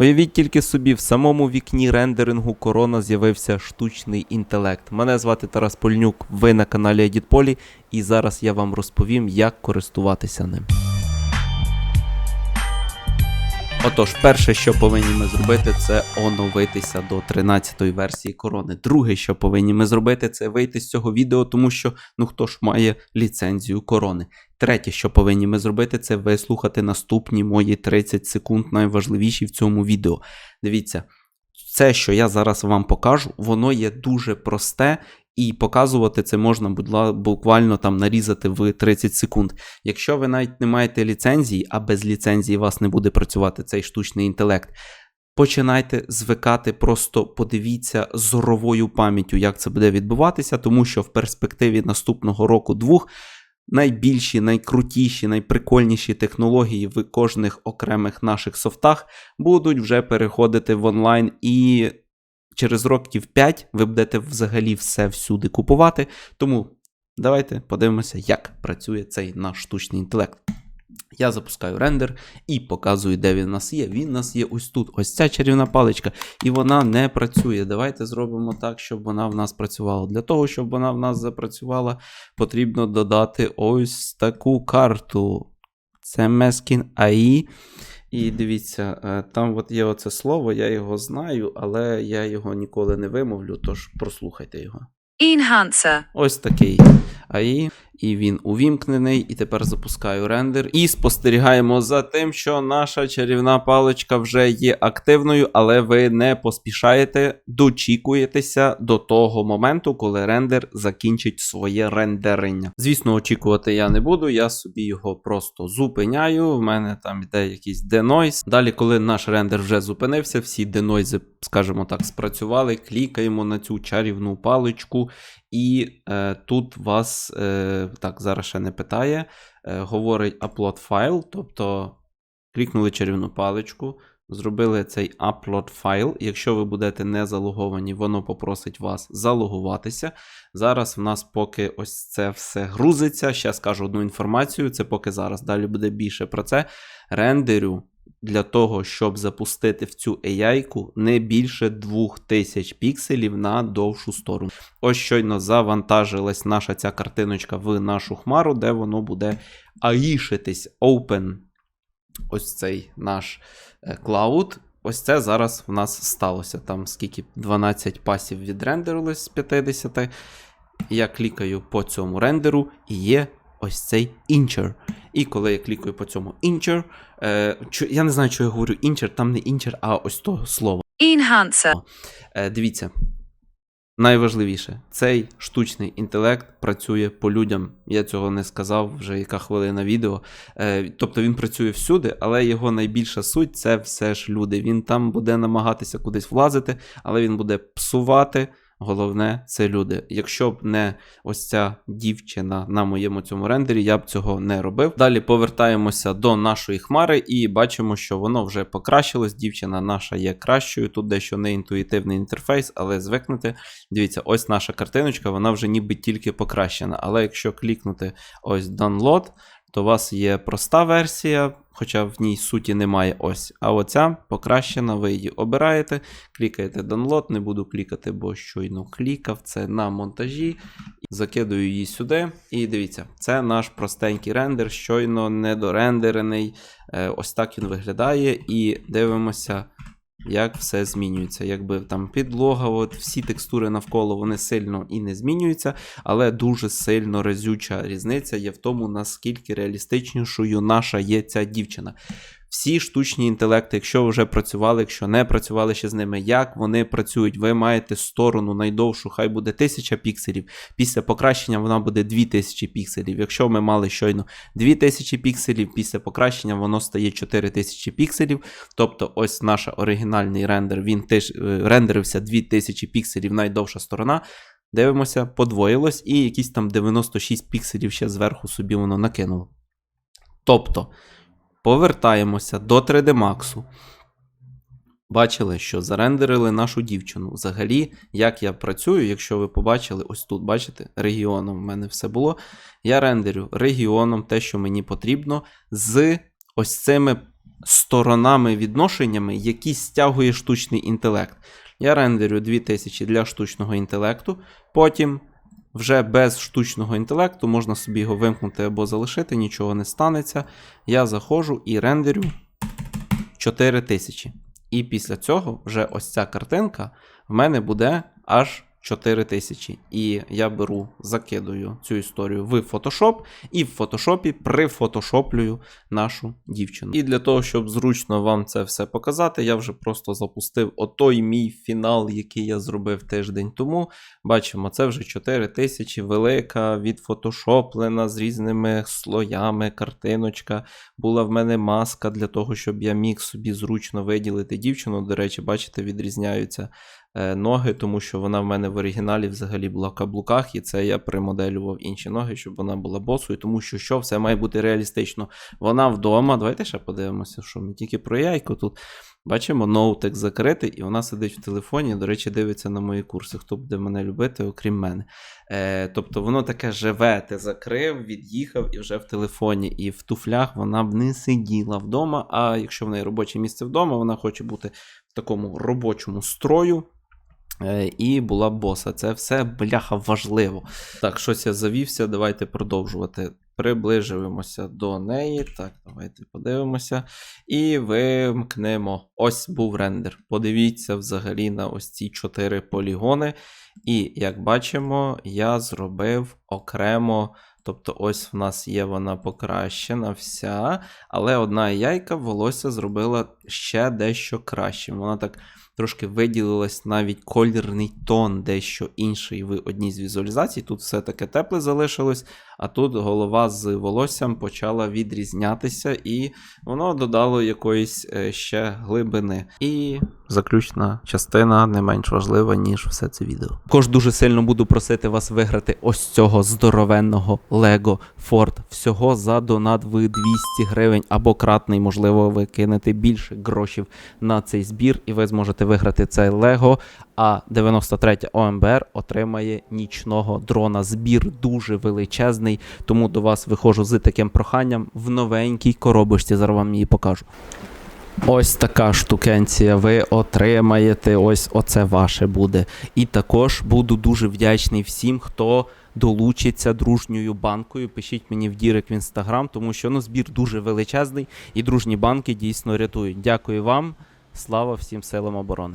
Уявіть тільки собі, в самому вікні рендерингу корона з'явився штучний інтелект. Мене звати Тарас Польнюк, ви на каналі Edit Poly, і зараз я вам розповім, як користуватися ним. Отож, перше, що повинні ми зробити, це оновитися до 13-ї версії корони. Друге, що повинні ми зробити, це вийти з цього відео, тому що ну хто ж має ліцензію корони. Третє, що повинні ми зробити, це вислухати наступні мої 30 секунд, найважливіші в цьому відео. Дивіться, це, що я зараз вам покажу, воно є дуже просте. І показувати це можна буквально там нарізати в 30 секунд. Якщо ви навіть не маєте ліцензії, а без ліцензії у вас не буде працювати цей штучний інтелект, починайте звикати, просто подивіться зоровою пам'яттю, як це буде відбуватися, тому що в перспективі наступного року двох найбільші, найкрутіші, найприкольніші технології в кожних окремих наших софтах будуть вже переходити в онлайн і. Через років 5 ви будете взагалі все всюди купувати. Тому давайте подивимося, як працює цей наш штучний інтелект. Я запускаю рендер і показую, де він у нас є. Він у нас є ось тут. Ось ця чарівна паличка, і вона не працює. Давайте зробимо так, щоб вона в нас працювала. Для того, щоб вона в нас запрацювала, потрібно додати ось таку карту. Це Meskin AI. І дивіться, е, там от є оце слово, я його знаю, але я його ніколи не вимовлю, тож прослухайте його. Enhancer. Ось такий AI, і він увімкнений. І тепер запускаю рендер. І спостерігаємо за тим, що наша чарівна паличка вже є активною, але ви не поспішаєте, дочікуєтеся до того моменту, коли рендер закінчить своє рендерення. Звісно, очікувати я не буду, я собі його просто зупиняю. В мене там йде якийсь денойз. Далі, коли наш рендер вже зупинився, всі денойзи, скажімо так, спрацювали, клікаємо на цю чарівну паличку. І е, тут вас е, так зараз ще не питає, е, говорить upload файл, тобто клікнули чарівну паличку, зробили цей upload файл. Якщо ви будете не залоговані, воно попросить вас залогуватися. Зараз в нас поки ось це все грузиться. Ще скажу одну інформацію, це поки зараз. Далі буде більше про це. Рендерю для того, щоб запустити в цю AI не більше 2000 пікселів на довшу сторону. Ось щойно завантажилась наша ця картиночка в нашу хмару, де воно буде аїшитись Open. Ось цей наш е, клауд. Ось це зараз в нас сталося. Там скільки 12 пасів відрендерилось з 50. Я клікаю по цьому рендеру, і є ось цей інчер. І коли я клікаю по цьому інчер, е, я не знаю, що я говорю інчер, там не інчер, а ось то слово. Enhancer. Е, дивіться, найважливіше, цей штучний інтелект працює по людям. Я цього не сказав вже яка хвилина відео. Е, тобто він працює всюди, але його найбільша суть це все ж люди. Він там буде намагатися кудись влазити, але він буде псувати. Головне, це люди. Якщо б не ось ця дівчина на моєму цьому рендері, я б цього не робив. Далі повертаємося до нашої хмари і бачимо, що воно вже покращилось. Дівчина наша є кращою. Тут дещо не інтуїтивний інтерфейс, але звикнути. Дивіться, ось наша картиночка, вона вже ніби тільки покращена. Але якщо клікнути ось download, то у вас є проста версія, хоча в ній суті немає ось. А оця покращена, ви її обираєте, клікаєте download, не буду клікати, бо щойно клікав це на монтажі. Закидую її сюди. І дивіться, це наш простенький рендер, щойно недорендерений. Е, Ось так він виглядає. І дивимося, як все змінюється. Якби там підлога, от всі текстури навколо вони сильно і не змінюються, але дуже сильно разюча різниця є в тому, наскільки реалістичнішою наша є ця дівчина. Всі штучні інтелекти, якщо ви вже працювали, якщо не працювали ще з ними, як вони працюють, ви маєте сторону найдовшу, хай буде 1000 пікселів. Після покращення вона буде 2000 пікселів. Якщо ми мали щойно 2000 пікселів, після покращення воно стає 4000 пікселів. Тобто, ось наш оригінальний рендер, він теж е, рендерився 2000 пікселів, найдовша сторона. Дивимося, подвоїлось, і якісь там 96 пікселів ще зверху собі воно накинуло. Тобто, повертаємося до 3D Max. Бачили, що зарендерили нашу дівчину. Взагалі, як я працюю, якщо ви побачили, ось тут, бачите, регіоном в мене все було. Я рендерю регіоном те, що мені потрібно, з ось цими сторонами, відношеннями, які стягує штучний інтелект. Я рендерю 2000 для штучного інтелекту, потім вже без штучного інтелекту можна собі його вимкнути або залишити, нічого не станеться. Я заходжу і рендерю 4000. І після цього вже ось ця картинка в мене буде аж 4000. І я беру, закидую цю історію в Photoshop, і в Photoshop прифотошоплюю нашу дівчину. І для того, щоб зручно вам це все показати, я вже просто запустив отой мій фінал, який я зробив тиждень тому. Бачимо, це вже 4000, велика, відфотошоплена з різними слоями картиночка. Була в мене маска для того, щоб я міг собі зручно виділити дівчину. До речі, бачите, відрізняються ноги, тому що вона в мене в оригіналі взагалі була в каблуках, і це я примоделював інші ноги, щоб вона була босою, тому що що, все має бути реалістично. Вона вдома. Давайте ще подивимося, що ми тільки про яйко тут. Бачимо, ноутик закритий, і вона сидить в телефоні. До речі, дивиться на мої курси. Хто буде мене любити, окрім мене. Е, тобто воно таке живе, ти закрив, від'їхав і вже в телефоні. І в туфлях вона б не сиділа вдома. А якщо в неї робоче місце вдома, вона хоче бути в такому робочому строю. Е, І була боса. Це все бляха важливо. Так, щось я завівся. Давайте продовжувати. Приближуємося до неї. Так, давайте подивимося. І вимкнемо. Ось був рендер. Подивіться взагалі на ось ці чотири полігони. І як бачимо, я зробив окремо. Тобто, ось в нас є вона покращена вся, але одна яйка волосся зробила ще дещо кращим. Вона так трошки виділилась навіть колірний тон, дещо інший в одній з візуалізацій. Тут все таке тепле залишилось, а тут голова з волоссям почала відрізнятися, і воно додало якоїсь е, ще глибини. І заключна частина не менш важлива, ніж все це відео. Також дуже сильно буду просити вас виграти ось цього здоровенного Lego Ford. Всього за донат в 200 гривень або кратний, можливо, ви кинете більше грошів на цей збір, і ви зможете виграти цей Lego. А 93 ОМБР отримає нічного дрона. Збір дуже величезний, тому до вас виходжу з таким проханням в новенькій коробочці. Зараз вам її покажу. Ось така штукенція ви отримаєте. Ось оце ваше буде. І також буду дуже вдячний всім, хто долучиться дружньою банкою. Пишіть мені в Дірек в інстаграм, тому що ну, збір дуже величезний і дружні банки дійсно рятують. Дякую вам. Слава всім силам оборони.